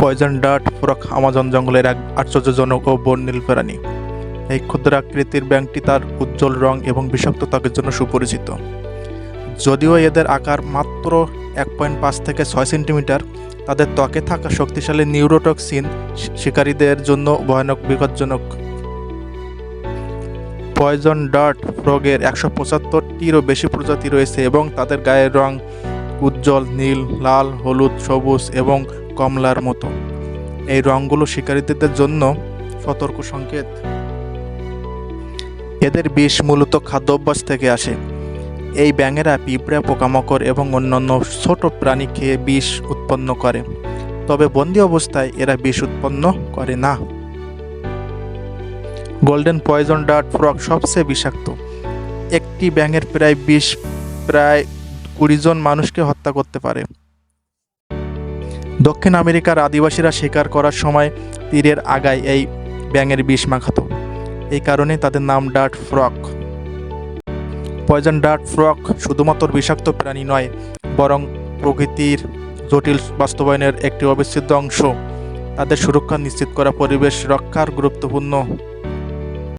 Poison dart frock Amazon জঙ্গলের এক আশ্চর্যজনক ও বর্ণিল প্রাণী এই ক্ষুদ্র আকৃতির ব্যাঙটি তার উজ্জ্বল রং এবং বিষাক্ত ত্বকের জন্য সুপরিচিত। যদিও এদের আকার মাত্র এক পয়েন্ট পাঁচ থেকে ছয় সেন্টিমিটার, তাদের ত্বকে থাকা শক্তিশালী নিউরোটক্সিন শিকারীদের জন্য ভয়ানক বিপজ্জনক। পয়জন ডার্ট ফ্রগের একশো পঁচাত্তরটিরও বেশি প্রজাতি রয়েছে এবং তাদের গায়ের রং উজ্জ্বল, নীল, লাল, হলুদ, সবুজ এবং কমলার মতো। এই রঙগুলো শিকারীদের জন্য সতর্ক সংকেত। এদের বিষ মূলত খাদ্যাভ্যাস থেকে আসে। এই ব্যাঙেরা পিঁপড়া, পোকামাকড় এবং অন্যান্য ছোট প্রাণী খেয়ে বিষ উৎপন্ন করে। তবে বন্দি অবস্থায় এরা বিষ উৎপন্ন করে না। গোল্ডেন পয়জন ডার্ট ফ্রক সবচেয়ে বিষাক্ত। একটি ব্যাঙের প্রায় বিষ, প্রায় কুড়ি জন মানুষকে হত্যা করতে পারে। দক্ষিণ আমেরিকার আদিবাসীরা শিকার করার সময় তীরের আগায় এই ব্যাঙের বিষ মাখাতো। এই কারণে তাদের নাম dart frog. Poison dart frog শুধুমাত্র বিষাক্ত প্রাণী নয়, বরং প্রকৃতির জটিল বাস্তবায়নের একটি অবিচ্ছেদ্য অংশ। তাদের সুরক্ষা নিশ্চিত করা পরিবেশ রক্ষার গুরুত্বপূর্ণ।